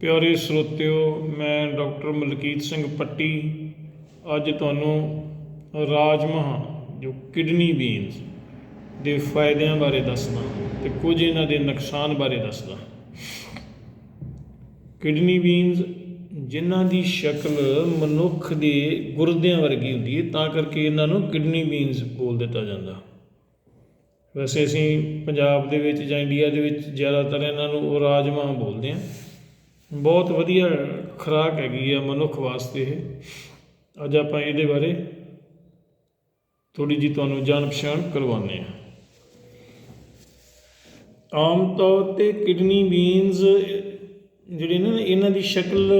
ਪਿਆਰੇ ਸਰੋਤਿਓ, ਮੈਂ ਡਾਕਟਰ ਮਲਕੀਤ ਸਿੰਘ ਪੱਟੀ। ਅੱਜ ਤੁਹਾਨੂੰ ਰਾਜਮਾ ਜੋ ਕਿਡਨੀ ਬੀਨਸ ਦੇ ਫਾਇਦਿਆਂ ਬਾਰੇ ਦੱਸਦਾ ਤੇ ਕੁਝ ਇਹਨਾਂ ਦੇ ਨੁਕਸਾਨ ਬਾਰੇ ਦੱਸਦਾ ਕਿਡਨੀ ਬੀਨਸ ਜਿਨ੍ਹਾਂ ਦੀ ਸ਼ਕਲ ਮਨੁੱਖ ਦੇ ਗੁਰਦਿਆਂ ਵਰਗੀ ਹੁੰਦੀ ਹੈ ਤਾਂ ਕਰਕੇ ਇਹਨਾਂ ਨੂੰ ਕਿਡਨੀ ਬੀਨਸ ਬੋਲ ਦਿੱਤਾ ਜਾਂਦਾ। ਵੈਸੇ ਅਸੀਂ ਪੰਜਾਬ ਦੇ ਵਿੱਚ ਜਾਂ ਇੰਡੀਆ ਦੇ ਵਿੱਚ ਜ਼ਿਆਦਾਤਰ ਇਹਨਾਂ ਨੂੰ ਉਹ ਰਾਜਮਾ ਬੋਲਦੇ ਹਾਂ। ਬਹੁਤ ਵਧੀਆ ਖੁਰਾਕ ਹੈਗੀ ਆ ਮਨੁੱਖ ਵਾਸਤੇ ਇਹ। ਅੱਜ ਆਪਾਂ ਇਹਦੇ ਬਾਰੇ ਥੋੜੀ ਜੀ ਤੁਹਾਨੂੰ ਜਾਣ ਪਛਾਣ ਕਰਵਾਉਂਦੇ ਹਾਂ। ਆਮ ਤੌਰ ਤੇ ਕਿਡਨੀ ਬੀਨਸ ਜਿਹੜੇ ਨੇ ਇਹਨਾਂ ਦੀ ਸ਼ਕਲ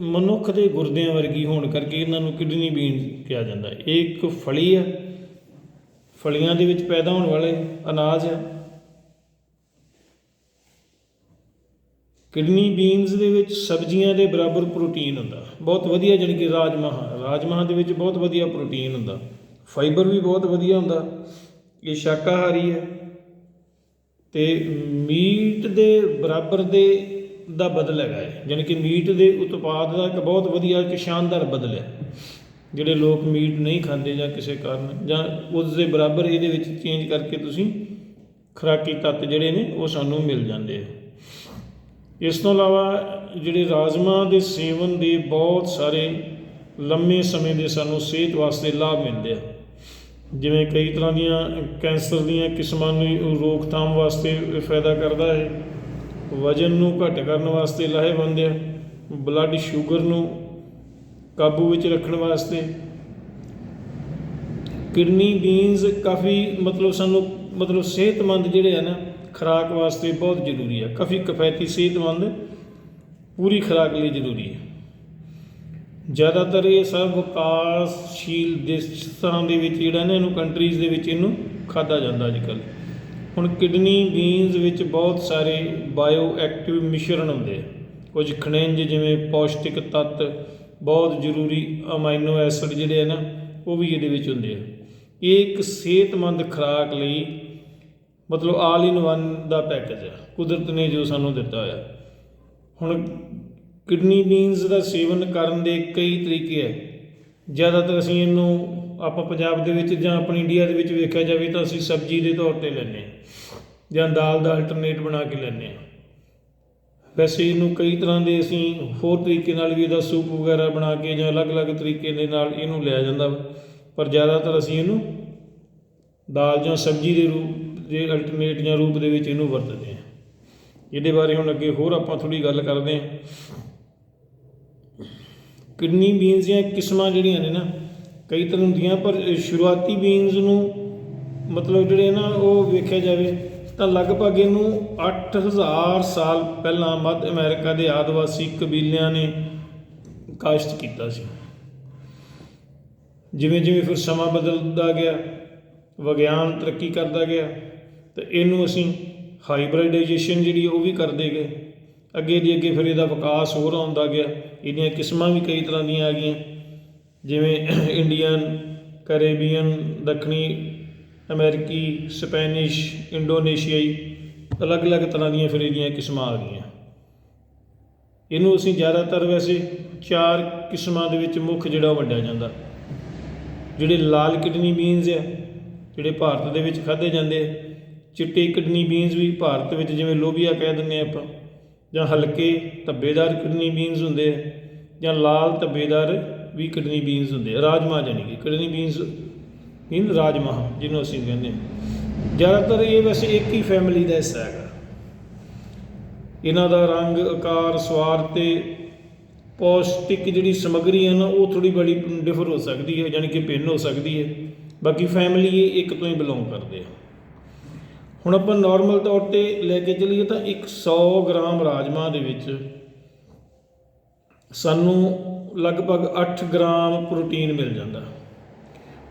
ਮਨੁੱਖ ਦੇ ਗੁਰਦਿਆਂ ਵਰਗੀ ਹੋਣ ਕਰਕੇ ਇਹਨਾਂ ਨੂੰ ਕਿਡਨੀ ਬੀਨ ਕਿਹਾ ਜਾਂਦਾ ਇਹ ਇੱਕ ਫਲੀ ਹੈ ਫਲੀਆਂ ਦੇ ਵਿੱਚ ਪੈਦਾ ਹੋਣ ਵਾਲੇ ਅਨਾਜ ਆ। ਕਿਡਨੀ ਬੀਨਸ ਦੇ ਵਿੱਚ ਸਬਜ਼ੀਆਂ ਦੇ ਬਰਾਬਰ ਪ੍ਰੋਟੀਨ ਹੁੰਦਾ। ਬਹੁਤ ਵਧੀਆ ਜਾਣੀ ਕਿ ਰਾਜਮਾਹ। ਰਾਜਮਾਹ ਦੇ ਵਿੱਚ ਬਹੁਤ ਵਧੀਆ ਪ੍ਰੋਟੀਨ ਹੁੰਦਾ। ਫਾਈਬਰ ਵੀ ਬਹੁਤ ਵਧੀਆ ਹੁੰਦਾ। ਇਹ ਸ਼ਾਕਾਹਾਰੀ ਹੈ। ਤੇ ਮੀਟ ਦੇ ਬਰਾਬਰ ਦੇ ਦਾ ਬਦਲ ਹੈਗਾ ਹੈ ਜਾਣੀ ਕਿ ਮੀਟ ਦੇ ਉਤਪਾਦ ਦਾ ਇੱਕ ਬਹੁਤ ਵਧੀਆ ਇੱਕ ਸ਼ਾਨਦਾਰ ਬਦਲ ਹੈ। ਜਿਹੜੇ ਲੋਕ ਮੀਟ ਨਹੀਂ ਖਾਂਦੇ ਜਾਂ ਕਿਸੇ ਕਾਰਨ ਜਾਂ ਉਸ ਦੇ ਬਰਾਬਰ ਇਹਦੇ ਵਿੱਚ ਚੇਂਜ ਕਰਕੇ ਤੁਸੀਂ ਖੁਰਾਕੀ ਤੱਤ ਜਿਹੜੇ ਨੇ ਉਹ ਸਾਨੂੰ ਮਿਲ ਜਾਂਦੇ ਆ। ਇਸ ਤੋਂ ਇਲਾਵਾ ਜਿਹੜੇ ਰਾਜਮਾ ਦੇ ਸੇਵਨ ਦੇ ਬਹੁਤ ਸਾਰੇ ਲੰਮੇ ਸਮੇਂ ਦੇ ਸਾਨੂੰ ਸਿਹਤ ਵਾਸਤੇ ਲਾਭ ਮਿਲਦੇ ਆ। ਜਿਵੇਂ ਕਈ ਤਰ੍ਹਾਂ ਦੀਆਂ ਕੈਂਸਰ ਦੀਆਂ ਕਿਸਮਾਂ ਨੂੰ ਰੋਕਥਾਮ ਵਾਸਤੇ ਫਾਇਦਾ ਕਰਦਾ ਹੈ। ਵਜਨ ਨੂੰ ਘੱਟ ਕਰਨ ਵਾਸਤੇ ਲਾਹੇਵੰਦ ਹੈ। ਬਲੱਡ ਸ਼ੂਗਰ ਨੂੰ ਕਾਬੂ ਵਿੱਚ ਰੱਖਣ ਵਾਸਤੇ। ਕਿਡਨੀ ਬੀਨਸ ਕਾਫੀ ਮਤਲਬ ਸਾਨੂੰ ਮਤਲਬ ਸਿਹਤਮੰਦ ਜਿਹੜੇ ਆ ਨਾ ਖੁਰਾਕ ਵਾਸਤੇ ਬਹੁਤ ਜ਼ਰੂਰੀ ਹੈ। ਕਾਫੀ ਕਿਫਾਇਤੀ ਸਿਹਤਮੰਦ ਪੂਰੀ ਖੁਰਾਕ ਲਈ ਜ਼ਰੂਰੀ ਹੈ। ਜ਼ਿਆਦਾਤਰ ਇਹ ਸਭ ਵਿਕਾਸਸ਼ੀਲ ਦੇਸ਼ਾਂ ਦੇ ਵਿੱਚ ਜਿਹੜਾ ਨਾ, ਇਹਨੂੰ ਕੰਟਰੀਜ਼ ਦੇ ਵਿੱਚ ਇਹਨੂੰ ਖਾਦਾ ਜਾਂਦਾ ਅੱਜ ਕੱਲ੍ਹ ਹੁਣ ਕਿਡਨੀ ਬੀਨਸ ਵਿੱਚ ਬਹੁਤ ਸਾਰੇ ਬਾਇਓ ਐਕਟਿਵ ਮਿਸ਼ਰਣ ਹੁੰਦੇ ਆ। ਕੁਝ ਖਣਿਜ ਜਿਵੇਂ ਪੌਸ਼ਟਿਕ ਤੱਤ, ਬਹੁਤ ਜ਼ਰੂਰੀ ਅਮਾਈਨੋ ਐਸਿਡ ਜਿਹੜੇ ਆ ਨਾ, ਉਹ ਵੀ ਇਹਦੇ ਵਿੱਚ ਹੁੰਦੇ ਆ। ਇਹ ਇੱਕ ਸਿਹਤਮੰਦ ਖੁਰਾਕ ਲਈ ਮਤਲਬ ਆਲ ਇਨ ਵਨ ਦਾ ਪੈਕੇਜ ਹੈ। ਕੁਦਰਤ ਨੇ ਜੋ ਸਾਨੂੰ ਦਿੱਤਾ ਹੋਇਆ। ਹੁਣ ਕਿਡਨੀ ਬੀਨਸ ਦਾ ਸੇਵਨ ਕਰਨ ਦੇ ਕਈ ਤਰੀਕੇ ਹੈ। ਜ਼ਿਆਦਾਤਰ ਅਸੀਂ ਇਹਨੂੰ ਆਪਾਂ ਪੰਜਾਬ ਦੇ ਵਿੱਚ ਜਾਂ ਆਪਣੀ ਇੰਡੀਆ ਦੇ ਵਿੱਚ ਵੇਖਿਆ ਜਾਵੇ ਤਾਂ ਅਸੀਂ ਸਬਜ਼ੀ ਦੇ ਤੌਰ ਤੇ ਲੈਂਦੇ ਹਾਂ ਜਾਂ ਦਾਲ ਦਾ ਅਲਟਰਨੇਟ ਬਣਾ ਕੇ ਲੈਂਦੇ ਹਾਂ। ਵੈਸੇ ਇਹਨੂੰ ਕਈ ਤਰ੍ਹਾਂ ਦੇ ਅਸੀਂ ਹੋਰ ਤਰੀਕੇ ਨਾਲ ਵੀ ਇਹਦਾ ਸੂਪ ਵਗੈਰਾ ਬਣਾ ਕੇ ਜਾਂ ਅਲੱਗ-ਅਲੱਗ ਤਰੀਕੇ ਦੇ ਨਾਲ ਇਹਨੂੰ ਲਿਆ ਜਾਂਦਾ ਵਾ। ਪਰ ਜ਼ਿਆਦਾਤਰ ਅਸੀਂ ਇਹਨੂੰ ਦਾਲ ਜਾਂ ਸਬਜ਼ੀ ਦੇ ਰੂਪ ਦੇ ਅਲਟਰਨੇਟ ਜਾਂ ਰੂਪ ਦੇ ਵਿੱਚ ਇਹਨੂੰ ਵਰਤਦੇ ਹਾਂ। ਇਹਦੇ ਬਾਰੇ ਹੁਣ ਅੱਗੇ ਹੋਰ ਆਪਾਂ ਥੋੜੀ ਗੱਲ ਕਰਦੇ ਹਾਂ। ਕਿਡਨੀ ਬੀਨਸ ਦੀਆਂ ਕਿਸਮਾਂ ਜਿਹੜੀਆਂ ਨੇ ਨਾ, ਕਈ ਤਰ੍ਹਾਂ ਹੁੰਦੀਆਂ, ਪਰ ਸ਼ੁਰੂਆਤੀ ਬੀਨਸ ਨੂੰ ਮਤਲਬ ਜਿਹੜੇ ਨਾ ਉਹ ਵੇਖਿਆ ਜਾਵੇ ਤਾਂ ਲਗਭਗ ਇਹਨੂੰ 8000 ਸਾਲ ਪਹਿਲਾਂ ਮੱਧ ਅਮਰੀਕਾ ਦੇ ਆਦਿਵਾਸੀ ਕਬੀਲਿਆਂ ਨੇ ਕਾਸ਼ਤ ਕੀਤਾ ਸੀ। ਜਿਵੇਂ ਜਿਵੇਂ ਫਿਰ ਸਮਾਂ ਬਦਲਦਾ ਗਿਆ, ਵਿਗਿਆਨ ਤਰੱਕੀ ਕਰਦਾ ਗਿਆ ਤੇ ਇਹਨੂੰ ਅਸੀਂ ਹਾਈਬ੍ਰਿਡਾਈਜੇਸ਼ਨ ਜਿਹੜੀ ਉਹ ਵੀ ਕਰਦੇ ਗਏ। ਅੱਗੇ ਦੀ ਅੱਗੇ ਫਿਰ ਇਹਦਾ ਵਿਕਾਸ ਹੋਰ ਆਉਂਦਾ ਗਿਆ। ਇਹਦੀਆਂ ਕਿਸਮਾਂ ਵੀ ਕਈ ਤਰ੍ਹਾਂ ਦੀਆਂ ਆ ਗਈਆਂ। ਜਿਵੇਂ ਇੰਡੀਅਨ, ਕੈਰੇਬੀਅਨ, ਦੱਖਣੀ ਅਮਰੀਕੀ, ਸਪੈਨਿਸ਼, ਇੰਡੋਨੇਸ਼ੀਆਈ, ਅਲੱਗ-ਅਲੱਗ ਤਰ੍ਹਾਂ ਦੀਆਂ ਫਿਰ ਇਹਦੀਆਂ ਕਿਸਮਾਂ ਆ ਗਈਆਂ। ਇਹਨੂੰ ਅਸੀਂ ਜ਼ਿਆਦਾਤਰ ਵੈਸੇ ਚਾਰ ਕਿਸਮਾਂ ਦੇ ਵਿੱਚ ਮੁੱਖ ਜਿਹੜਾ ਵੰਡਿਆ ਜਾਂਦਾ। ਜਿਹੜੇ ਲਾਲ ਕਿਡਨੀ ਬੀਨਸ ਆ, ਜਿਹੜੇ ਭਾਰਤ ਦੇ ਵਿੱਚ ਖਾਧੇ ਜਾਂਦੇ ਆ ਚਿੱਟੇ ਕਿਡਨੀ ਬੀਨਸ ਵੀ ਭਾਰਤ ਵਿੱਚ ਜਿਵੇਂ ਲੋਬੀਆ ਕਹਿ ਦਿੰਦੇ ਆ ਆਪਾਂ, ਜਾਂ ਹਲਕੇ ਧੱਬੇਦਾਰ ਕਿਡਨੀ ਬੀਨਸ ਹੁੰਦੇ ਆ, ਜਾਂ ਲਾਲ ਧੱਬੇਦਾਰ ਵੀ ਕਿਡਨੀ ਬੀਨਸ ਹੁੰਦੇ ਆ, ਰਾਜਮਾ ਜਾਨੀ ਕਿ ਕਿਡਨੀ ਬੀਨਸ ਇਨ ਰਾਜਮਾ, ਜਿਹਨੂੰ ਅਸੀਂ ਕਹਿੰਦੇ ਹਾਂ। ਜ਼ਿਆਦਾਤਰ ਇਹ ਵੈਸੇ ਇੱਕ ਹੀ ਫੈਮਿਲੀ ਦਾ ਹਿੱਸਾ ਹੈਗਾ। ਇਹਨਾਂ ਦਾ ਰੰਗ, ਆਕਾਰ ਸਵਾਰ ਤੇ ਪੌਸ਼ਟਿਕ ਜਿਹੜੀ ਸਮੱਗਰੀ ਹੈ ਨਾ, ਉਹ ਥੋੜੀ ਬੜੀ ਡਿਫਰ ਹੋ ਸਕਦੀ ਹੈ ਯਾਨੀ ਕਿ ਭਿੰਨ ਹੋ ਸਕਦੀ ਹੈ। ਬਾਕੀ ਫੈਮਿਲੀ ਇਹ ਇੱਕ ਤੋਂ ਹੀ ਬਿਲੋਂਗ ਕਰਦੇ ਆ। ਹੁਣ ਆਪਾਂ ਨਾਰਮਲ ਤੌਰ ਤੇ ਲੈ ਕੇ ਚਲੀਏ ਤਾਂ 100 ਗ੍ਰਾਮ ਰਾਜਮਾ ਦੇ ਵਿੱਚ ਸਾਨੂੰ ਲਗਭਗ 8 ਗ੍ਰਾਮ ਪ੍ਰੋਟੀਨ ਮਿਲ ਜਾਂਦਾ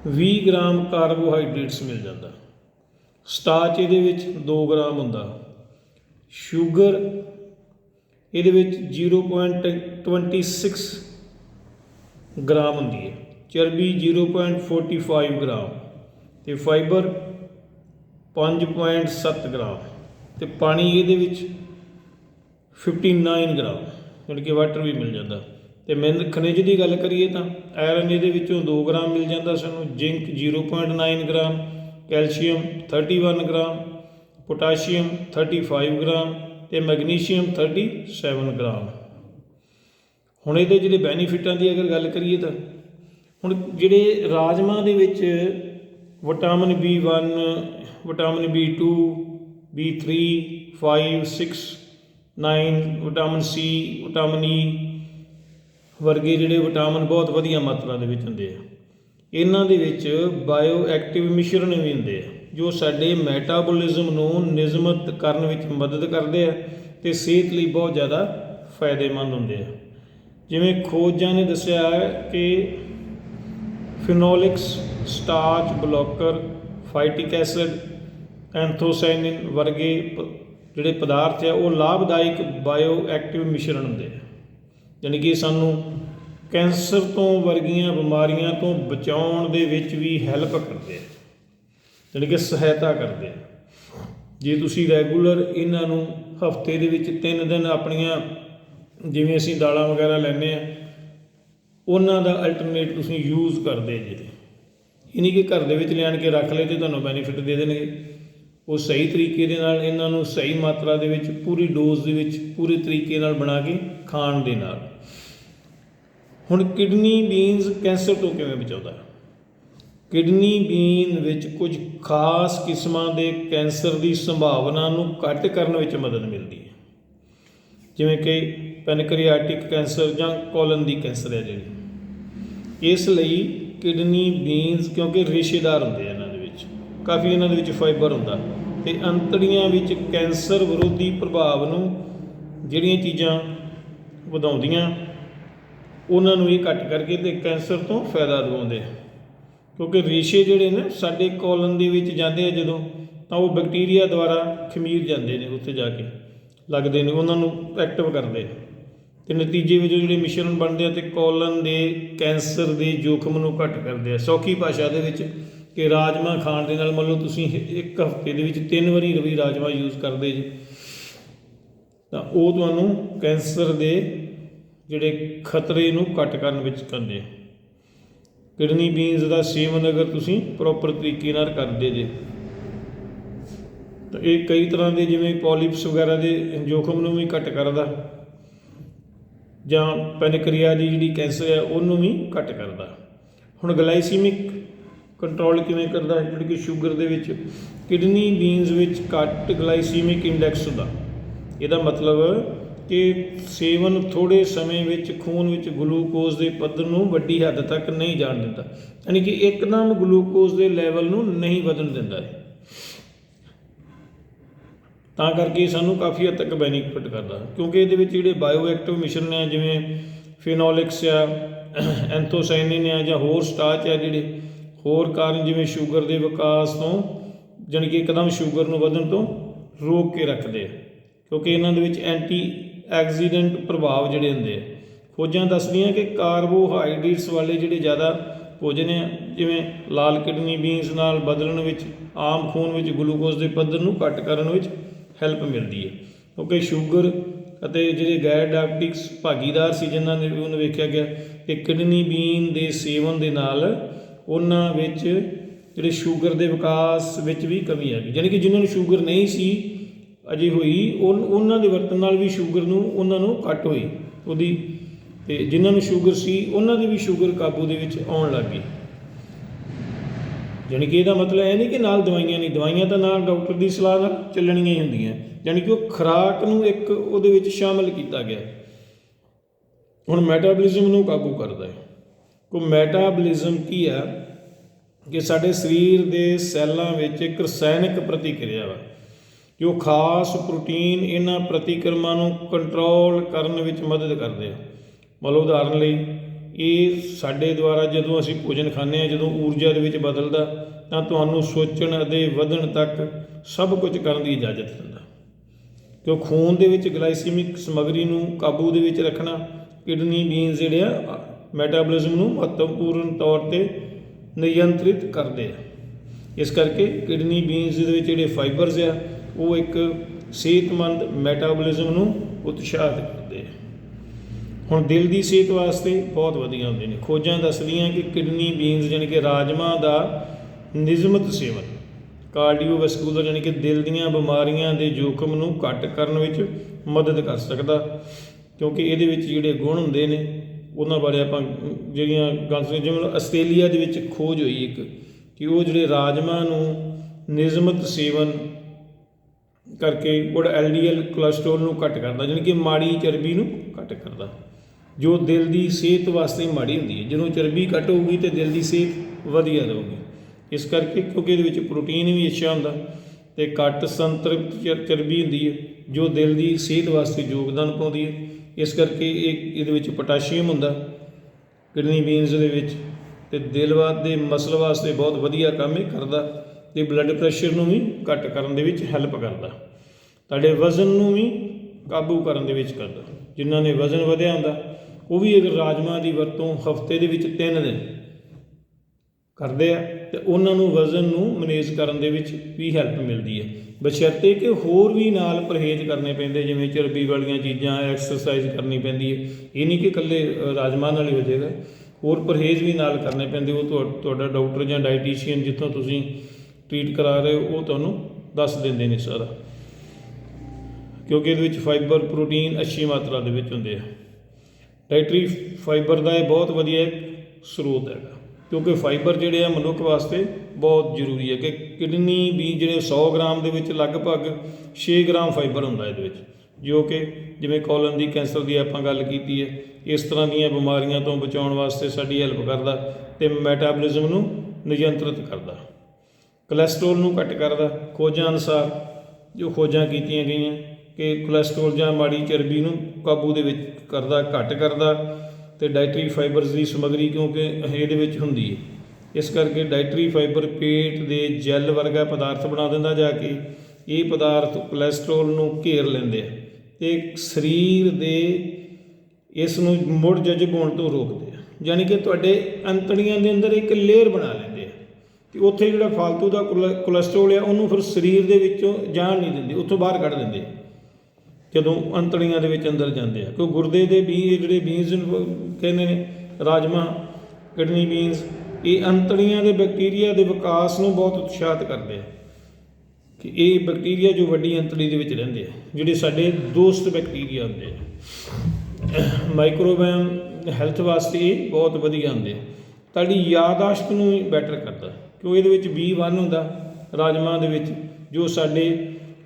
20 ਗ੍ਰਾਮ ਕਾਰਬੋਹਾਈਡਰੇਟਸ ਮਿਲ ਜਾਂਦਾ, ਸਟਾਰਚ ਇਹਦੇ ਵਿੱਚ 2 ਗ੍ਰਾਮ ਹੁੰਦਾ, ਸ਼ੂਗਰ ਇਹਦੇ ਵਿੱਚ 0.26 ਗ੍ਰਾਮ ਹੁੰਦੀ ਹੈ, ਚਰਬੀ 0.45 ਗ੍ਰਾਮ ਤੇ ਫਾਈਬਰ 5.7 ਗ੍ਰਾਮ ਤੇ ਪਾਣੀ ਇਹਦੇ ਵਿੱਚ 59 ਗ੍ਰਾਮ, ਜਾਣੀ ਕਿ ਵਾਟਰ ਵੀ ਮਿਲ ਜਾਂਦਾ। ਤੇ ਮਿਨ ਖਣਿਜ ਦੀ ਗੱਲ ਕਰੀਏ ਤਾਂ ਆਇਰਨ ਇਹਦੇ ਵਿੱਚੋਂ 2 ਗ੍ਰਾਮ ਮਿਲ ਜਾਂਦਾ ਸਾਨੂੰ zinc 0.9 gram calcium 31 gram potassium 35 gram ਤੇ ਮੈਗਨੀਸ਼ੀਅਮ 37 ਗ੍ਰਾਮ। ਹੁਣ ਇਹਦੇ ਜਿਹੜੇ ਬੈਨੀਫਿਟਾਂ ਦੀ ਅਗਰ ਗੱਲ ਕਰੀਏ ਤਾਂ, ਹੁਣ ਜਿਹੜੇ ਰਾਜਮਾ ਦੇ ਵਿੱਚ vitamin B1 vitamin B2 B3 5 6 9 vitamin C vitamin E ਵਰਗੇ ਜਿਹੜੇ ਵਿਟਾਮਿਨ ਬਹੁਤ ਵਧੀਆ ਮਾਤਰਾ ਦੇ ਵਿੱਚ ਹੁੰਦੇ ਆ। ਇਹਨਾਂ ਦੇ ਵਿੱਚ ਬਾਇਓ ਐਕਟਿਵ ਮਿਸ਼ਰਣ ਵੀ ਹੁੰਦੇ ਆ, ਜੋ ਸਾਡੇ ਮੈਟਾਬੋਲਿਜ਼ਮ ਨੂੰ ਨਿਯਮਤ ਕਰਨ ਵਿੱਚ ਮਦਦ ਕਰਦੇ ਆ ਤੇ ਸਿਹਤ ਲਈ ਬਹੁਤ ਜ਼ਿਆਦਾ ਫਾਇਦੇਮੰਦ ਹੁੰਦੇ ਆ। ਜਿਵੇਂ ਖੋਜਾਂ ਨੇ ਦੱਸਿਆ ਹੈ ਕਿ phenolics starch blocker phytic acid anthocyanin ਵਰਗੇ ਪ- ਜਿਹੜੇ ਪਦਾਰਥ ਆ ਉਹ ਲਾਭਦਾਇਕ ਬਾਇਓ ਐਕਟਿਵ ਮਿਸ਼ਰਣ ਹੁੰਦੇ ਆ। ਯਾਨੀ ਕਿ ਸਾਨੂੰ ਕੈਂਸਰ ਤੋਂ ਵਰਗੀਆਂ ਬਿਮਾਰੀਆਂ ਤੋਂ ਬਚਾਉਣ ਦੇ ਵਿੱਚ ਵੀ ਹੈਲਪ ਕਰਦੇ ਆ। ਯਾਨੀ ਕਿ ਸਹਾਇਤਾ ਕਰਦੇ ਆ। ਜੇ ਤੁਸੀਂ ਰੈਗੂਲਰ ਇਹਨਾਂ ਨੂੰ ਹਫ਼ਤੇ ਦੇ ਵਿੱਚ 3 ਦਿਨ ਆਪਣੀਆਂ, ਜਿਵੇਂ ਅਸੀਂ ਦਾਲਾਂ ਵਗੈਰਾ ਲੈਂਦੇ ਆ, ਉਹਨਾਂ ਦਾ ਅਲਟਰਨੇਟ ਤੁਸੀਂ ਯੂਜ਼ ਕਰਦੇ ਜੇ। ਇਹ ਨਹੀਂ ਕਿ ਘਰ ਦੇ ਵਿੱਚ ਲਿਆਣ ਕੇ ਰੱਖ ਲਏ ਤੇ ਤੁਹਾਨੂੰ ਬੈਨੀਫਿਟ ਦੇ ਦੇਣਗੇ। ਉਹ ਸਹੀ ਤਰੀਕੇ ਦੇ ਨਾਲ ਇਹਨਾਂ ਨੂੰ ਸਹੀ ਮਾਤਰਾ ਦੇ ਵਿੱਚ, ਪੂਰੀ ਡੋਜ਼ ਦੇ ਵਿੱਚ, ਪੂਰੇ ਤਰੀਕੇ ਨਾਲ ਬਣਾ ਕੇ ਖਾਣ ਦੇ ਨਾਲ। ਹੁਣ ਕਿਡਨੀ ਬੀਨਸ ਕੈਂਸਰ ਤੋਂ ਕਿਵੇਂ ਬਚਾਉਂਦਾ ਹੈ? ਕਿਡਨੀ ਬੀਨ ਵਿੱਚ ਕੁਝ ਖਾਸ ਕਿਸਮਾਂ ਦੇ ਕੈਂਸਰ ਦੀ ਸੰਭਾਵਨਾ ਨੂੰ ਘੱਟ ਕਰਨ ਵਿੱਚ ਮਦਦ ਮਿਲਦੀ ਹੈ। ਜਿਵੇਂ ਕਿ ਪੈਨਕ੍ਰੀਆਟਿਕ ਕੈਂਸਰ ਜਾਂ ਕੋਲਨ ਦੀ ਕੈਂਸਰ ਹੈ ਜਿਹੜੀ। ਇਸ ਲਈ ਕਿਡਨੀ, ਬੀਨਸ, ਕਿਉਂਕਿ ਰੇਸ਼ੇਦਾਰ ਹੁੰਦੇ ਆ ਇਹਨਾਂ ਦੇ ਵਿੱਚ। ਕਾਫੀ ਇਹਨਾਂ ਦੇ ਵਿੱਚ ਫਾਈਬਰ ਹੁੰਦਾ। ਤੇ ਅੰਤੜੀਆਂ ਵਿੱਚ ਕੈਂਸਰ ਵਿਰੋਧੀ ਪ੍ਰਭਾਵ ਨੂੰ ਜਿਹੜੀਆਂ ਚੀਜ਼ਾਂ ਵਧਾਉਂਦੀਆਂ, ਉਹਨਾਂ ਨੂੰ ਇਹ ਘੱਟ ਕਰਕੇ ਤੇ ਕੈਂਸਰ ਤੋਂ ਫਾਇਦਾ ਦਿਵਾਉਂਦੇ ਆ। ਕਿਉਂਕਿ ਰੇਸ਼ੇ ਜਿਹੜੇ ਨੇ, ਸਾਡੇ ਕੋਲਨ ਦੇ ਵਿੱਚ ਜਾਂਦੇ ਆ ਜਦੋਂ, ਤਾਂ ਉਹ ਬੈਕਟੀਰੀਆ ਦੁਆਰਾ ਖਮੀਰ ਜਾਂਦੇ ਨੇ ਉੱਥੇ ਜਾ ਕੇ। ਲੱਗਦੇ ਨੇ, ਉਹਨਾਂ ਨੂੰ ਐਕਟਿਵ ਕਰਦੇ ਨੇ ਤੇ ਨਤੀਜੇ ਵਜੋਂ ਜਿਹੜੇ ਮਿਸ਼ਰਣ ਬਣਦੇ ਆ ਤੇ ਕੋਲਨ ਦੇ ਕੈਂਸਰ ਦੇ ਜੋਖਮ ਨੂੰ ਘੱਟ ਕਰਦੇ ਆ। ਸੌਖੀ ਭਾਸ਼ਾ ਦੇ ਵਿੱਚ ਕਿ ਰਾਜਮਾ ਖਾਣ ਦੇ ਨਾਲ ਮੰਨ ਲਓ ਤੁਸੀਂ ਇੱਕ ਹਫ਼ਤੇ ਦੇ ਵਿੱਚ ਤਿੰਨ ਵਾਰੀ ਰਵੀ ਰਾਜਮਾ ਯੂਜ਼ ਕਰਦੇ ਜੀ, ਤਾਂ ਉਹ ਤੁਹਾਨੂੰ ਕੈਂਸਰ ਦੇ ਜਿਹੜੇ ਖਤਰੇ ਨੂੰ ਘੱਟ ਕਰਨ ਵਿੱਚ ਕਰਦੇ ਆ। ਕਿਡਨੀ ਬੀਨਸ ਦਾ ਸੇਵਨ ਅਗਰ ਤੁਸੀਂ ਪ੍ਰੋਪਰ ਤਰੀਕੇ ਨਾਲ ਕਰਦੇ ਜੇ, ਤਾਂ ਇਹ ਕਈ ਤਰ੍ਹਾਂ ਦੇ ਜਿਵੇਂ ਪੋਲਿਪਸ ਵਗੈਰਾ ਦੇ ਜੋਖਮ ਨੂੰ ਵੀ ਘੱਟ ਕਰਦਾ। ਜਾਂ ਪੈਨਕ੍ਰੀਆ ਦੀ ਜਿਹੜੀ ਕੈਂਸਰ ਹੈ, ਉਹਨੂੰ ਵੀ ਘੱਟ ਕਰਦਾ। ਹੁਣ ਗਲਾਈਸੀਮਿਕ ਕੰਟਰੋਲ ਕਿਵੇਂ ਕਰਦਾ ਹੈ? ਜਿਹੜੀ ਕਿ ਸ਼ੂਗਰ ਦੇ ਵਿੱਚ, ਕਿਡਨੀ ਬੀਨਸ ਵਿੱਚ ਘੱਟ ਗਲਾਈਸੀਮਿਕ ਇੰਡੈਕਸ ਹੁੰਦਾ। ਇਹਦਾ ਮਤਲਬ ਕਿ ਸੇਵਨ ਥੋੜੇ ਸਮੇਂ ਵਿੱਚ ਖੂਨ ਵਿੱਚ ਗਲੂਕੋਜ਼ ਦੇ ਪੱਧਰ ਨੂੰ ਵੱਡੀ ਹੱਦ ਤੱਕ ਨਹੀਂ ਜਾਣ ਦਿੰਦਾ। ਯਾਨੀ ਕਿ ਇੱਕਦਮ ਗਲੂਕੋਜ਼ ਦੇ ਲੈਵਲ ਨੂੰ ਨਹੀਂ ਵਧਣ ਦਿੰਦਾ ਹੈ ਤਾਂ ਕਰਕੇ ਸਾਨੂੰ ਕਾਫੀ ਹੱਦ ਤੱਕ ਬੈਨੀਫਿਟ ਕਰਦਾ। ਕਿਉਂਕਿ ਇਹਦੇ ਵਿੱਚ ਜਿਹੜੇ ਬਾਇਓ ਐਕਟਿਵ ਮਿਸ਼ਰਣ ਆ, ਜਿਵੇਂ ਫਿਨੋਲਿਕਸ ਆ ਐਂਥੋਸਾਇਨਿਨ ਆ, ਜਾਂ ਹੋਰ ਸਟਾਚ ਆ ਜਿਹੜੇ, ਹੋਰ ਕਾਰਨ ਜਿਵੇਂ ਸ਼ੂਗਰ ਦੇ ਵਿਕਾਸ ਤੋਂ, ਜਾਣੀ ਕਿ ਇੱਕਦਮ ਸ਼ੂਗਰ ਨੂੰ ਵਧਣ ਤੋਂ ਰੋਕ ਕੇ ਰੱਖਦੇ ਆ। ਕਿਉਂਕਿ ਇਹਨਾਂ ਦੇ ਵਿੱਚ ਐਂਟੀ ਐਕਸੀਡੈਂਟ ਪ੍ਰਭਾਵ ਜਿਹੜੇ ਹੁੰਦੇ ਆ। ਖੋਜਾਂ ਦੱਸਦੀਆਂ ਕਿ ਕਾਰਬੋਹਾਈਡਰੇਟਸ ਵਾਲੇ ਜਿਹੜੇ ਜ਼ਿਆਦਾ ਭੋਜਨ ਆ, ਜਿਵੇਂ ਲਾਲ ਕਿਡਨੀ ਬੀਨਸ ਨਾਲ ਬਦਲਣ ਵਿੱਚ, ਆਮ ਖੂਨ ਵਿੱਚ ਗਲੂਕੋਜ਼ ਦੇ ਪੱਧਰ ਨੂੰ ਘੱਟ ਕਰਨ ਵਿੱਚ ਹੈਲਪ ਮਿਲਦੀ ਹੈ। ਕਿਉਂਕਿ ਸ਼ੂਗਰ ਅਤੇ ਜਿਹੜੇ ਗੈਰ ਡਾਇਬਟਿਕਸ ਭਾਗੀਦਾਰ ਸੀ ਜਿਨ੍ਹਾਂ ਨੇ ਵੀ ਉਹਨੂੰ ਵੇਖਿਆ ਗਿਆ, ਕਿ ਕਿਡਨੀ ਬੀਨ ਦੇ ਸੇਵਨ ਦੇ ਨਾਲ ਉਹਨਾਂ ਵਿੱਚ ਜਿਹੜੇ ਸ਼ੂਗਰ ਦੇ ਵਿਕਾਸ ਵਿੱਚ ਵੀ ਕਮੀ ਆ ਗਈ। ਯਾਨੀ ਕਿ ਜਿਨ੍ਹਾਂ ਨੂੰ ਸ਼ੂਗਰ ਨਹੀਂ ਸੀ ਅਜੇ ਹੋਈ, ਉਨ- ਉਹਨਾਂ ਦੇ ਵਰਤਨ ਨਾਲ ਵੀ ਸ਼ੂਗਰ ਨੂੰ ਉਹਨਾਂ ਨੂੰ ਘੱਟ ਹੋਈ ਉਹਦੀ। ਤੇ ਜਿਨ੍ਹਾਂ ਨੂੰ ਸ਼ੂਗਰ ਸੀ, ਉਹਨਾਂ ਦੀ ਵੀ ਸ਼ੂਗਰ ਕਾਬੂ ਦੇ ਵਿੱਚ ਆਉਣ ਲੱਗ ਗਈ। ਯਾਨੀ ਕਿ ਇਹਦਾ ਮਤਲਬ ਇਹ ਨਹੀਂ ਕਿ ਨਾਲ ਦਵਾਈਆਂ ਨਹੀਂ, ਦਵਾਈਆਂ ਤਾਂ ਨਾਲ ਡਾਕਟਰ ਦੀ ਸਲਾਹ ਨਾਲ ਚੱਲਣੀਆਂ ਹੀ ਹੁੰਦੀਆਂ। ਯਾਨੀ ਕਿ ਉਹ ਖੁਰਾਕ ਨੂੰ ਇੱਕ ਉਹਦੇ ਵਿੱਚ ਸ਼ਾਮਲ ਕੀਤਾ ਗਿਆ। ਹੁਣ ਮੈਟਾਬੋਲਿਜ਼ਮ ਨੂੰ ਕਾਬੂ ਕਰਦਾ ਹੈ। ਕੋ ਮੈਟਾਬੋਲਿਜ਼ਮ ਕੀ ਆ? ਕਿ ਸਾਡੇ ਸਰੀਰ ਦੇ ਸੈੱਲਾਂ ਵਿੱਚ ਇੱਕ ਰਸਾਇਣਕ ਪ੍ਰਤੀਕਿਰਿਆ ਵਾ। ਜੋ ਖਾਸ ਪ੍ਰੋਟੀਨ ਇਹਨਾਂ ਪ੍ਰਤੀਕਰਮਾਂ ਨੂੰ ਕੰਟਰੋਲ ਕਰਨ ਵਿੱਚ ਮਦਦ ਕਰਦੇ ਆ। ਮਤਲਬ ਉਦਾਹਰਨ ਲਈ ਇਹ ਸਾਡੇ ਦੁਆਰਾ ਜਦੋਂ ਅਸੀਂ ਭੋਜਨ ਖਾਂਦੇ ਆ ਜਦੋਂ ਊਰਜਾ ਦੇ ਵਿੱਚ ਬਦਲਦਾ, ਤਾਂ ਤੁਹਾਨੂੰ ਸੋਚਣ ਅਤੇ ਵਧਣ ਤੱਕ ਸਭ ਕੁਝ ਕਰਨ ਦੀ ਇਜਾਜ਼ਤ ਦਿੰਦਾ। ਕਿਉਂ? ਖੂਨ ਦੇ ਵਿੱਚ ਗਲਾਈਸੀਮਿਕ ਸਮੱਗਰੀ ਨੂੰ ਕਾਬੂ ਦੇ ਵਿੱਚ ਰੱਖਣਾ, ਕਿਡਨੀ ਬੀਨਸ ਜਿਹੜੇ ਆ, ਮੈਟਾਬੋਲਿਜ਼ਮ ਨੂੰ ਮਹੱਤਵਪੂਰਨ ਤੌਰ ਤੇ ਨਿਯੰਤਰਿਤ ਕਰਦੇ ਆ। ਇਸ ਕਰਕੇ ਕਿਡਨੀ ਬੀਨਸ ਦੇ ਵਿੱਚ ਜਿਹੜੇ ਫਾਈਬਰਸ ਆ, ਉਹ ਇੱਕ ਸਿਹਤਮੰਦ ਮੈਟਾਬੋਲਿਜ਼ਮ ਨੂੰ ਉਤਸ਼ਾਹਿਤ ਕਰਦੇ ਆ। ਹੁਣ ਦਿਲ ਦੀ ਸਿਹਤ ਵਾਸਤੇ ਬਹੁਤ ਵਧੀਆ ਹੁੰਦੇ ਨੇ। ਖੋਜਾਂ ਦੱਸਦੀਆਂ ਕਿ ਕਿਡਨੀ ਬੀਨਸ ਯਾਨੀ ਕਿ ਰਾਜਮਾ ਦਾ ਨਿਯਮਤ ਸੇਵਨ, ਕਾਰਡੀਓਵੈਸਕੂਲਰ ਯਾਨੀ ਕਿ ਦਿਲ ਦੀਆਂ ਬਿਮਾਰੀਆਂ ਦੇ ਜੋਖਮ ਨੂੰ ਘੱਟ ਕਰਨ ਵਿੱਚ ਮਦਦ ਕਰ ਸਕਦਾ, ਕਿਉਂਕਿ ਇਹਦੇ ਵਿੱਚ ਜਿਹੜੇ ਗੁਣ ਹੁੰਦੇ ਨੇ, ਉਹਨਾਂ ਬਾਰੇ ਆਪਾਂ ਜਿਹੜੀਆਂ ਗੱਲ ਸੁਣੀ ਜਿਵੇਂ ਆਸਟ੍ਰੇਲੀਆ ਦੇ ਵਿੱਚ ਖੋਜ ਹੋਈ ਇੱਕ ਕਿ ਉਹ ਜਿਹੜੇ ਰਾਜਮਾ ਨੂੰ ਨਿਯਮਤ ਸੇਵਨ ਕਰਕੇ ਗੁੜ ਐਲਡੀਐਲ ਕੋਲੇਸਟ੍ਰੋਲ ਨੂੰ ਘੱਟ ਕਰਦਾ ਯਾਨੀ ਕਿ ਮਾੜੀ ਚਰਬੀ ਨੂੰ ਘੱਟ ਕਰਦਾ। ਜੋ ਦਿਲ ਦੀ ਸਿਹਤ ਵਾਸਤੇ ਮਾੜੀ ਹੁੰਦੀ ਹੈ। ਜਦੋਂ ਚਰਬੀ ਘੱਟ ਹੋਊਗੀ ਤੇ ਦਿਲ ਦੀ ਸਿਹਤ ਵਧੀਆ ਰਹੂਗੀ। ਇਸ ਕਰਕੇ ਕਿਉਂਕਿ ਇਹਦੇ ਵਿੱਚ ਪ੍ਰੋਟੀਨ ਵੀ ਅੱਛਾ ਹੁੰਦਾ ਤੇ ਘੱਟ ਸੰਤ੍ਰਿਪਤ ਚਰ- ਚਰਬੀ ਹੁੰਦੀ ਹੈ, ਜੋ ਦਿਲ ਦੀ ਸਿਹਤ ਵਾਸਤੇ ਯੋਗਦਾਨ ਪਾਉਂਦੀ ਹੈ। ਇਸ ਕਰਕੇ ਇਹ ਇਹਦੇ ਵਿੱਚ ਪੋਟਾਸ਼ੀਅਮ ਹੁੰਦਾ ਕਿਡਨੀ ਬੀਨਸ ਦੇ ਵਿੱਚ ਤੇ ਦਿਲ ਵਾ ਦੇ ਮਸਲ ਵਾਸਤੇ ਬਹੁਤ ਵਧੀਆ ਕੰਮ ਇਹ ਕਰਦਾ ਤੇ ਬਲੱਡ ਪ੍ਰੈਸ਼ਰ ਨੂੰ ਵੀ ਘੱਟ ਕਰਨ ਦੇ ਵਿੱਚ ਹੈਲਪ ਕਰਦਾ। ਤੁਹਾਡੇ ਵਜ਼ਨ ਨੂੰ ਵੀ ਕਾਬੂ ਕਰਨ ਦੇ ਵਿੱਚ ਕਰਦਾ। ਜਿਨ੍ਹਾਂ ਨੇ ਵਜ਼ਨ ਵਧਿਆ ਹੁੰਦਾ ਉਹ ਵੀ ਅਗਰ ਰਾਜਮਾ ਦੀ ਵਰਤੋਂ ਹਫ਼ਤੇ ਦੇ ਵਿੱਚ 3 ਦਿਨ ਕਰਦੇ ਆ ਤੇ ਉਹਨਾਂ ਨੂੰ ਵਜ਼ਨ ਨੂੰ ਮੈਨੇਜ ਕਰਨ ਦੇ ਵਿੱਚ ਵੀ ਹੈਲਪ ਮਿਲਦੀ ਹੈ। ਬਸ਼ਰਤੇ ਕਿ ਹੋਰ ਵੀ ਨਾਲ ਪਰਹੇਜ਼ ਕਰਨੇ ਪੈਂਦੇ ਜਿਵੇਂ ਚਰਬੀ ਵਾਲੀਆਂ ਚੀਜ਼ਾਂ ਐਕਸਰਸਾਈਜ਼ ਕਰਨੀ ਪੈਂਦੀ ਹੈ। ਇਹ ਨਹੀਂ ਕਿ ਇਕੱਲੇ ਅ, ਰਾਜਮਾ ਨਾਲ ਹੀ ਹੋ ਜਾਏਗਾ। ਹੋਰ ਪਰਹੇਜ਼ ਵੀ ਨਾਲ ਕਰਨੇ ਪੈਂਦੇ। ਉਹ ਤੁਹਾ- ਤੁਹਾਡਾ ਡਾਕਟਰ ਜਾਂ ਡਾਈਟੀਸ਼ੀਅਨ ਜਿੱਥੋਂ ਤੁਸੀਂ ਟ੍ਰੀਟ ਕਰਾ ਰਹੇ ਹੋ ਉਹ ਤੁਹਾਨੂੰ ਦੱਸ ਦਿੰਦੇ ਨੇ ਸਾਰਾ। ਕਿਉਂਕਿ ਇਹਦੇ ਵਿੱਚ ਫਾਈਬਰ ਪ੍ਰੋਟੀਨ ਅੱਛੀ ਮਾਤਰਾ ਦੇ ਵਿੱਚ ਹੁੰਦੇ ਆ। ਡਾਇਟਰੀ ਫਾਈਬਰ ਦਾ ਇਹ ਬਹੁਤ ਵਧੀਆ ਸਰੋਤ ਹੈਗਾ। ਕਿਉਂਕਿ ਫਾਈਬਰ ਜਿਹੜੇ ਆ ਮਨੁੱਖ ਵਾਸਤੇ ਬਹੁਤ ਜ਼ਰੂਰੀ ਹੈ ਕਿ ਕਿਡਨੀ ਵੀ ਜਿਹੜੇ 100 ਗ੍ਰਾਮ ਦੇ ਵਿੱਚ ਲਗਭਗ 6 ਗ੍ਰਾਮ ਫਾਈਬਰ ਹੁੰਦਾ ਇਹਦੇ ਵਿੱਚ। ਜੋ ਕਿ ਜਿਵੇਂ ਕੋਲਨ ਦੀ ਕੈਂਸਰ ਦੀ ਆਪਾਂ ਗੱਲ ਕੀਤੀ ਹੈ, ਇਸ ਤਰ੍ਹਾਂ ਦੀਆਂ ਬਿਮਾਰੀਆਂ ਤੋਂ ਬਚਾਉਣ ਵਾਸਤੇ ਸਾਡੀ ਹੈਲਪ ਕਰਦਾ ਤੇ ਮੈਟਾਬੋਲਿਜ਼ਮ ਨੂੰ ਨਿਯੰਤਰਿਤ ਕਰਦਾ। ਕੋਲੇਸਟ੍ਰੋਲ ਨੂੰ ਘੱਟ ਕਰਦਾ। ਖੋਜਾਂ ਅਨੁਸਾਰ ਜੋ ਖੋਜਾਂ ਕੀਤੀਆਂ ਗਈਆਂ ਕਿ ਕੋਲੇਸਟ੍ਰੋਲ ਜਾਂ ਮਾੜੀ ਚਰਬੀ ਨੂੰ ਕਾਬੂ ਦੇ ਵਿੱਚ ਕਰਦਾ, ਘੱਟ ਕਰਦਾ ਤੇ ਡਾਈਟਰੀ ਫਾਈਬਰਸ ਦੀ ਸਮੱਗਰੀ ਕਿਉਂਕਿ ਇਹਦੇ ਵਿੱਚ ਹੁੰਦੀ ਹੈ। ਇਸ ਕਰਕੇ ਡਾਈਟਰੀ ਫਾਈਬਰ ਪੇਟ ਦੇ ਜੈਲ ਵਰਗਾ ਪਦਾਰਥ ਬਣਾ ਦਿੰਦਾ ਜਾ ਕੇ ਇਹ ਪਦਾਰਥ ਕੋਲੇਸਟ੍ਰੋਲ ਨੂੰ ਘੇਰ ਲੈਂਦੇ ਆ ਤੇ ਸਰੀਰ ਦੇ ਇਸ ਨੂੰ ਮੁੜ ਜਜ਼ਬ ਹੋਣ ਤੋਂ ਰੋਕਦੇ ਆ। ਯਾਨੀ ਕਿ ਤੁਹਾਡੇ ਅੰਤੜੀਆਂ ਦੇ ਅੰਦਰ ਇੱਕ ਲੇਅਰ ਬਣਾ ਲੈਂਦੇ ਆ ਤੇ ਉੱਥੇ ਜਿਹੜਾ ਫालतू ਦਾ ਕੋਲੇ- ਕੋਲੇਸਟ੍ਰੋਲ ਆ ਉਹਨੂੰ ਫਿਰ ਸਰੀਰ ਦੇ ਵਿੱਚੋਂ ਜਾਣ ਨਹੀਂ ਦਿੰਦੇ, ਉੱਥੋਂ ਬਾਹਰ ਕੱਢ ਦਿੰਦੇ ਆ। ਜਦੋਂ ਅੰਤੜੀਆਂ ਦੇ ਵਿੱਚ ਅੰਦਰ ਜਾਂਦੇ ਆ। ਕਿਉਂ ਗੁਰਦੇ ਦੇ ਵੀ ਜਿਹੜੇ ਬੀਨਸ ਕਹਿੰਦੇ ਨੇ, ਰਾਜਮਾ, ਕਿਡਨੀ ਬੀਨਸ, ਇਹ ਅੰਤੜੀਆਂ ਦੇ ਬੈਕਟੀਰੀਆ ਦੇ ਵਿਕਾਸ ਨੂੰ ਬਹੁਤ ਉਤਸ਼ਾਹਿਤ ਕਰਦੇ ਆ ਕਿ ਇਹ ਬੈਕਟੀਰੀਆ ਜੋ ਵੱਡੀ ਅੰਤੜੀ ਦੇ ਵਿੱਚ ਰਹਿੰਦੇ ਆ, ਜਿਹੜੇ ਸਾਡੇ ਦੋਸਤ ਬੈਕਟੀਰੀਆ ਹੁੰਦੇ ਆ। ਮਾਈਕਰੋਬਾਇਮ ਹੈਲਥ ਵਾਸਤੇ ਇਹ ਬਹੁਤ ਵਧੀਆ ਹੁੰਦੇ ਆ। ਤੁਹਾਡੀ ਯਾਦਾਸ਼ਤ ਨੂੰ ਬੈਟਰ ਕਰਦਾ। ਕਿਉਂ ਇਹਦੇ ਵਿੱਚ B1 ਹੁੰਦਾ ਰਾਜਮਾ ਦੇ ਵਿੱਚ, ਜੋ ਸਾਡੇ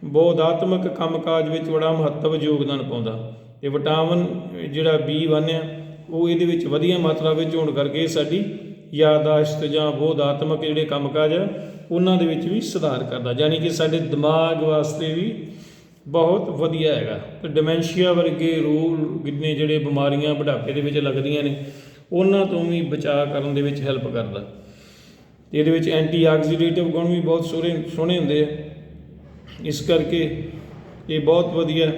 ਬੋਧਾਤਮਕ ਕੰਮਕਾਜ ਵਿੱਚ ਬੜਾ ਮਹੱਤਵ ਯੋਗਦਾਨ ਪਾਉਂਦਾ। ਤੇ ਵਿਟਾਮਿਨ ਜਿਹੜਾ B1 ਆ ਉਹ ਇਹਦੇ ਵਿੱਚ ਵਧੀਆ ਮਾਤਰਾ ਵਿੱਚ ਹੋਣ ਕਰਕੇ ਸਾਡੀ ਯਾਦਾਸ਼ਤ ਜਾਂ ਬੋਧਾਤਮਕ ਜਿਹੜੇ ਕੰਮਕਾਜ ਆ, ਉਹਨਾਂ ਦੇ ਵਿੱਚ ਵੀ ਸੁਧਾਰ ਕਰਦਾ। ਯਾਨੀ ਕਿ ਸਾਡੇ ਦਿਮਾਗ ਵਾਸਤੇ ਵੀ ਬਹੁਤ ਵਧੀਆ ਹੈਗਾ। ਤੇ ਡਿਮੈਂਸ਼ੀਆ ਵਰਗੇ ਰੋਗ ਨੇ ਜਿਹੜੇ ਬਿਮਾਰੀਆਂ ਬੁਢਾਪੇ ਦੇ ਵਿੱਚ ਲੱਗਦੀਆਂ ਨੇ, ਉਹਨਾਂ ਤੋਂ ਵੀ ਬਚਾਅ ਕਰਨ ਦੇ ਵਿੱਚ ਹੈਲਪ ਕਰਦਾ। ਇਹਦੇ ਵਿੱਚ ਐਂਟੀ ਆਕਸੀਡੇਟਿਵ ਗੁਣ ਵੀ ਬਹੁਤ ਸੋਹਣੇ ਸੋਹਣੇ ਹੁੰਦੇ ਆ। ਇਸ ਕਰਕੇ ਇਹ ਬਹੁਤ ਵਧੀਆ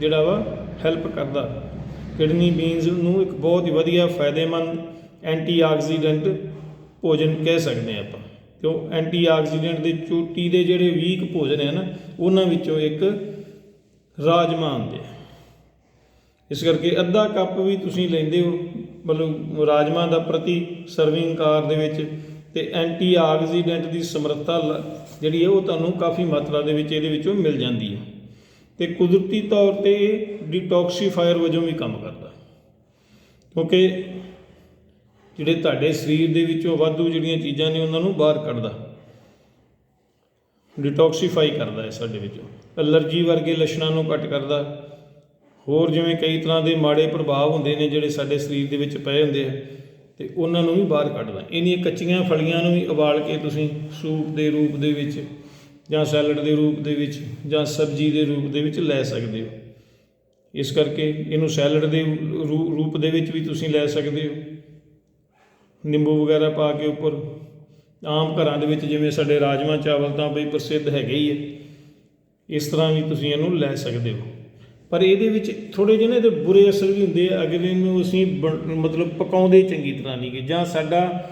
ਜਿਹੜਾ ਵਾ ਹੈਲਪ ਕਰਦਾ। ਕਿਡਨੀ ਬੀਨਸ ਨੂੰ ਇੱਕ ਬਹੁਤ ਹੀ ਵਧੀਆ ਫਾਇਦੇਮੰਦ ਐਂਟੀ ਆਕਸੀਡੈਂਟ ਭੋਜਨ ਕਹਿ ਸਕਦੇ ਹਾਂ ਆਪਾਂ। ਕਿਉਂ? ਐਂਟੀ ਆਕਸੀਡੈਂਟ ਦੇ ਚੋਟੀ ਦੇ ਜਿਹੜੇ ਵੀਕ ਭੋਜਨ ਹੈ ਨਾ, ਉਹਨਾਂ ਵਿੱਚੋਂ ਇੱਕ ਰਾਜਮਾ ਆਉਂਦੇ ਆ। ਇਸ ਕਰਕੇ ਅੱਧਾ ਕੱਪ ਵੀ ਤੁਸੀਂ ਲੈਂਦੇ ਹੋ, ਮਤਲਬ ਰਾਜਮਾ ਦਾ ਪ੍ਰਤੀ ਸਰਵਿੰਗ ਕਾਰ ਦੇ ਵਿੱਚ ਤੇ ਐਂਟੀ ਆਕਸੀਡੈਂਟ ਦੀ ਸਮਰੱਥਾ ਲ- ਜਿਹੜੀ ਹੈ ਉਹ ਤੁਹਾਨੂੰ ਕਾਫੀ ਮਾਤਰਾ ਦੇ ਵਿੱਚ ਇਹਦੇ ਵਿੱਚੋਂ ਮਿਲ ਜਾਂਦੀ ਹੈ। ਤੇ ਕੁਦਰਤੀ ਤੌਰ ਤੇ ਇਹ ਵਜੋਂ ਵੀ ਕੰਮ ਕਰਦਾ। ਕਿਉਂਕਿ ਜਿਹੜੇ ਤੁਹਾਡੇ ਸਰੀਰ ਦੇ ਵਿੱਚੋਂ ਵਾਧੂ ਜਿਹੜੀਆਂ ਚੀਜ਼ਾਂ ਨੇ ਉਹਨਾਂ ਨੂੰ ਬਾਹਰ ਕੱਢਦਾ। ਡੀਟੌਕਸੀਫਾਈ ਕਰਦਾ ਹੈ ਸਾਡੇ ਵਿੱਚੋਂ। ਅਲਰਜੀ ਵਰਗੇ ਲੱਛਣਾਂ ਨੂੰ ਘੱਟ ਕਰਦਾ। ਹੋਰ ਜਿਵੇਂ ਕਈ ਤਰ੍ਹਾਂ ਦੇ ਮਾੜੇ ਪ੍ਰਭਾਵ ਹੁੰਦੇ ਨੇ ਜਿਹੜੇ ਸਾਡੇ ਸਰੀਰ ਦੇ ਵਿੱਚ ਪਏ ਹੁੰਦੇ ਆ। ਤੇ ਉਹਨਾਂ ਨੂੰ ਵੀ ਬਾਹਰ ਕੱਢਦਾ। ਇਹਨੀਆਂ ਕੱਚੀਆਂ ਫਲੀਆਂ ਨੂੰ ਵੀ ਉਬਾਲ ਕੇ ਤੁਸੀਂ ਸੂਪ ਦੇ ਰੂਪ ਦੇ ਵਿੱਚ ਜਾਂ ਸੈਲਡ ਦੇ ਰੂਪ ਦੇ ਵਿੱਚ ਜਾਂ ਸਬਜ਼ੀ ਦੇ ਰੂਪ ਦੇ ਵਿੱਚ ਲੈ ਸਕਦੇ ਹੋ। ਇਸ ਕਰਕੇ ਇਹਨੂੰ ਸੈਲਡ ਦੇ ਰੂ- ਰੂਪ ਦੇ ਵਿੱਚ ਵੀ ਤੁਸੀਂ ਲੈ ਸਕਦੇ ਹੋ। ਨਿੰਬੂ ਵਗੈਰਾ ਪਾ ਕੇ ਉੱਪਰ। ਆਮ ਘਰਾਂ ਦੇ ਵਿੱਚ ਜਿਵੇਂ ਸਾਡੇ ਰਾਜਮਾ ਚਾਵਲ ਤਾਂ ਬਈ ਪ੍ਰਸਿੱਧ ਹੈਗੇ ਹੀ ਹੈ ਇਸ ਤਰ੍ਹਾਂ ਵੀ ਤੁਸੀਂ ਇਹਨੂੰ ਲੈ ਸਕਦੇ ਹੋ। ਪਰ ਇਹਦੇ ਵਿੱਚ ਥੋੜੇ ਜਿਹੇ ਨਾ ਇਹਦੇ ਬੁਰੇ ਅਸਰ ਵੀ ਹੁੰਦੇ ਆ। ਅਗਰ ਨੂੰ ਅਸੀਂ ਬਣ- ਮਤਲਬ ਪਕਾਉਂਦੇ ਚੰਗੀ ਤਰ੍ਹਾਂ ਨਹੀਂ ਗੇ। ਜਾਂ ਸਾਡਾ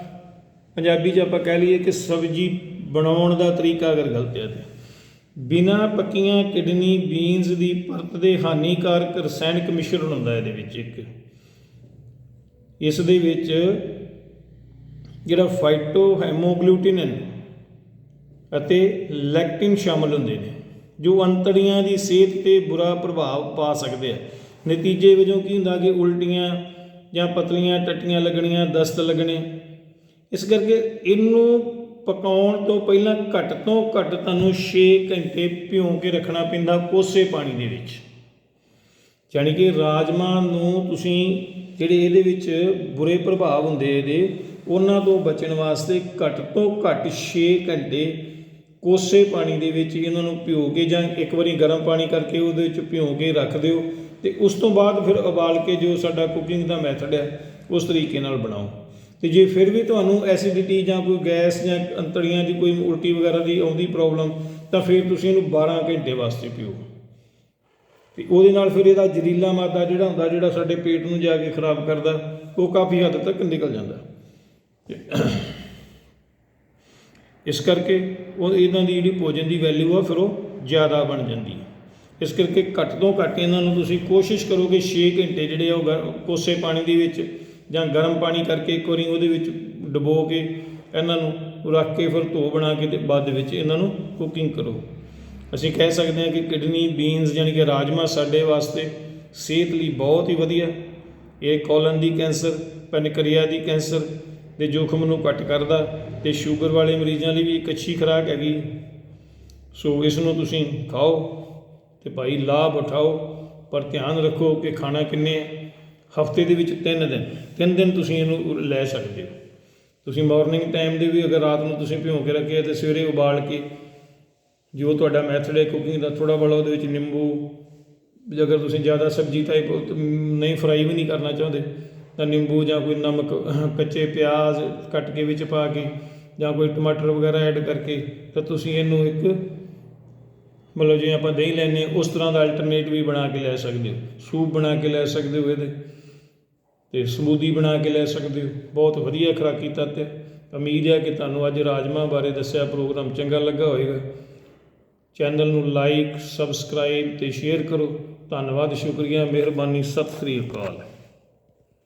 ਪੰਜਾਬੀ 'ਚ ਆਪਾਂ ਕਹਿ ਲਈਏ ਕਿ ਸਬਜ਼ੀ ਬਣਾਉਣ ਦਾ ਤਰੀਕਾ ਅਗਰ ਗਲਤ ਹੈ ਤੇ। ਬਿਨਾਂ ਪੱਕੀਆਂ ਕਿਡਨੀ ਬੀਨਸ ਦੀ ਪਰਤ ਦੇ ਹਾਨੀਕਾਰਕ ਰਸਾਇਣਕ ਮਿਸ਼ਰਣ ਹੁੰਦਾ ਇਹਦੇ ਵਿੱਚ ਇੱਕ। ਇਸ ਦੇ ਵਿੱਚ ਜਿਹੜਾ ਫਾਈਟੋ ਹੈਮੋਗਲੂਟਿਨਨ ਅਤੇ ਲੈਕਟਿਨ ਸ਼ਾਮਲ ਹੁੰਦੇ ਨੇ। ਜੋ ਅੰਤੜੀਆਂ ਦੀ ਸਿਹਤ ਤੇ ਬੁਰਾ ਪ੍ਰਭਾਵ ਪਾ ਸਕਦੇ ਆ। ਨਤੀਜੇ ਵਜੋਂ ਕੀ ਹੁੰਦਾ ਕਿ ਉਲਟੀਆਂ ਜਾਂ ਪਤਲੀਆਂ, ਟੱਟੀਆਂ ਲੱਗਣੀਆਂ, ਦਸਤ ਲੱਗਣੇ। ਇਸ ਕਰਕੇ ਇਹਨੂੰ ਪਕਾਉਣ ਤੋਂ ਪਹਿਲਾਂ ਘੱਟ ਤੋਂ ਘੱਟ ਤੁਹਾਨੂੰ 6 ਘੰਟੇ ਭਿਉਂ ਕੇ ਰੱਖਣਾ ਪੈਂਦਾ ਕੋਸੇ ਪਾਣੀ ਦੇ ਵਿੱਚ। ਯਾਨੀ ਕਿ ਰਾਜਮਾ ਨੂੰ ਤੁਸੀਂ ਜਿਹੜੇ ਇਹਦੇ ਵਿੱਚ ਬੁਰੇ ਪ੍ਰਭਾਵ ਹੁੰਦੇ ਇਹਦੇ, ਉਹਨਾਂ ਤੋਂ ਬਚਣ ਵਾਸਤੇ ਘੱਟ ਤੋਂ ਘੱਟ 6 ਘੰਟੇ ਕੋਸੇ ਪਾਣੀ ਦੇ ਵਿੱਚ ਇਹਨਾਂ ਨੂੰ ਭਿਓ ਕੇ ਜਾਂ ਇੱਕ ਵਾਰੀ ਗਰਮ ਪਾਣੀ ਕਰਕੇ ਉਹਦੇ ਵਿੱਚ ਭਿਓ ਕੇ ਰੱਖ ਦਿਓ ਤੇ ਉਸ ਤੋਂ ਬਾਅਦ ਫਿਰ ਉਬਾਲ ਕੇ ਜੋ ਸਾਡਾ ਕੁਕਿੰਗ ਦਾ ਮੈਥਡ ਹੈ, ਉਸ ਤਰੀਕੇ ਨਾਲ ਬਣਾਓ। ਤੇ ਜੇ ਫਿਰ ਵੀ ਤੁਹਾਨੂੰ ਐਸਿਡਿਟੀ ਜਾਂ ਕੋਈ ਗੈਸ ਜਾਂ ਅੰਤੜੀਆਂ ਦੀ ਕੋਈ ਉਲਟੀ ਵਗੈਰਾ ਦੀ ਆਉਂਦੀ ਪ੍ਰੋਬਲਮ ਤਾਂ ਫਿਰ ਤੁਸੀਂ ਇਹਨੂੰ 12 ਘੰਟੇ ਵਾਸਤੇ ਪੀਓ ਤੇ ਉਹਦੇ ਨਾਲ ਫਿਰ ਇਹਦਾ ਜ਼ਹਿਰੀਲਾ ਮਾਦਾ ਜਿਹੜਾ ਹੁੰਦਾ, ਜਿਹੜਾ ਸਾਡੇ ਪੇਟ ਨੂੰ ਜਾ ਕੇ ਖਰਾਬ ਕਰਦਾ, ਉਹ ਕਾਫੀ ਹੱਦ ਤੱਕ ਨਿਕਲ ਜਾਂਦਾ। ਇਸ ਕਰਕੇ ਉਹ ਇਹਨਾਂ ਦੀ ਜਿਹੜੀ ਭੋਜਨ ਦੀ ਵੈਲਿਊ ਆ, ਫਿਰ ਉਹ ਜ਼ਿਆਦਾ ਬਣ ਜਾਂਦੀ ਹੈ ਇਸ ਕਰਕੇ ਘੱਟ ਤੋਂ ਘੱਟ ਇਹਨਾਂ ਨੂੰ ਤੁਸੀਂ ਕੋਸ਼ਿਸ਼ ਕਰੋ ਕਿ 6 ਘੰਟੇ ਜਿਹੜੇ ਆ, ਉਹ ਗਰ- ਕੋਸੇ ਪਾਣੀ ਦੇ ਵਿੱਚ ਜਾਂ ਗਰਮ ਪਾਣੀ ਕਰਕੇ ਇੱਕ ਵਾਰੀ ਉਹਦੇ ਵਿੱਚ ਡੁਬੋ ਕੇ ਇਹਨਾਂ ਨੂੰ ਰੱਖ ਕੇ ਫਿਰ ਧੋ ਬਣਾ ਕੇ ਤੇ ਬਾਅਦ ਵਿੱਚ ਇਹਨਾਂ ਨੂੰ ਕੁਕਿੰਗ ਕਰੋ। ਅਸੀਂ ਕਹਿ ਸਕਦੇ ਹਾਂ ਕਿ ਕਿਡਨੀ ਬੀਨਸ ਯਾਨੀ ਕਿ ਰਾਜਮਾ ਸਾਡੇ ਵਾਸਤੇ ਸਿਹਤ ਲਈ ਬਹੁਤ ਹੀ ਵਧੀਆ। ਇਹ ਕੋਲਨ ਦੀ ਕੈਂਸਰ ਪੈਨਕਰੀਆ ਦੀ ਕੈਂਸਰ ਦੇ ਜੋਖਮ ਨੂੰ ਘੱਟ ਕਰਦਾ ਤੇ ਸ਼ੂਗਰ ਵਾਲੇ ਮਰੀਜ਼ਾਂ ਲਈ ਵੀ ਇੱਕ ਅੱਛੀ ਖੁਰਾਕ ਹੈਗੀ। ਸੋ ਇਸ ਨੂੰ ਤੁਸੀਂ ਖਾਓ ਤੇ ਭਾਈ ਲਾਭ ਉਠਾਓ, ਪਰ ਧਿਆਨ ਰੱਖੋ ਕਿ ਖਾਣਾ ਕਿੰਨੇ ਹਫ਼ਤੇ ਦੇ ਵਿੱਚ 3 ਦਿਨ 3 ਦਿਨ ਤੁਸੀਂ ਇਹਨੂੰ ਲੈ ਸਕਦੇ ਹੋ। ਤੁਸੀਂ ਮਾਰਨਿੰਗ ਟਾਈਮ ਦੇ ਵੀ ਅਗਰ ਰਾਤ ਨੂੰ ਤੁਸੀਂ ਭਿਉਂ ਕੇ ਰੱਖਿਆ ਤੇ ਸਵੇਰੇ ਉਬਾਲ ਕੇ, ਜੋ ਤੁਹਾਡਾ ਮੈਥਡ ਹੈ ਕੁਕਿੰਗ ਦਾ ਥੋੜਾ ਬੜਾ ਉਹਦੇ ਵਿੱਚ ਨਿੰਬੂ, ਅਗਰ ਤੁਸੀਂ ਜ਼ਿਆਦਾ ਸਬਜ਼ੀ ਟਾਈਪ ਨਹੀਂ ਫਰਾਈ ਵੀ ਨਹੀਂ ਕਰਨਾ ਚਾਹੁੰਦੇ ਤਾਂ ਨਿੰਬੂ ਜਾਂ ਕੋਈ ਨਮਕ ਕੱਚੇ ਪਿਆਜ਼ ਕੱਟ ਕੇ ਵਿੱਚ ਪਾ ਕੇ ਜਾਂ ਕੋਈ ਟਮਾਟਰ ਵਗੈਰਾ ਐਡ ਕਰਕੇ ਤਾਂ ਤੁਸੀਂ ਇਹਨੂੰ ਇੱਕ ਮਤਲਬ ਜਿਵੇਂ ਆਪਾਂ ਦਹੀਂ ਲੈਂਦੇ ਹਾਂ, ਉਸ ਤਰ੍ਹਾਂ ਦਾ ਅਲਟਰਨੇਟ ਵੀ ਬਣਾ ਕੇ ਲੈ ਸਕਦੇ ਹੋ। ਸੂਪ ਬਣਾ ਕੇ ਲੈ ਸਕਦੇ ਹੋ ਇਹਦੇ। ਤੇ ਸਮੂਦੀ ਬਣਾ ਕੇ ਲੈ ਸਕਦੇ ਹੋ। ਬਹੁਤ ਵਧੀਆ ਖੁਰਾਕੀ ਤੱਤ ਹੈ। ਉਮੀਦ ਹੈ ਕਿ ਤੁਹਾਨੂੰ ਅੱਜ ਰਾਜਮਾ ਬਾਰੇ ਦੱਸਿਆ ਪ੍ਰੋਗਰਾਮ ਚੰਗਾ ਲੱਗਾ ਹੋਵੇਗਾ। ਚੈਨਲ ਨੂੰ ਲਾਈਕ ਸਬਸਕ੍ਰਾਈਬ ਤੇ ਸ਼ੇਅਰ ਕਰੋ। ਧੰਨਵਾਦ, ਸ਼ੁਕਰੀਆ, ਮਿਹਰਬਾਨੀ, ਸਤਿ ਸ੍ਰੀ ਅਕਾਲ।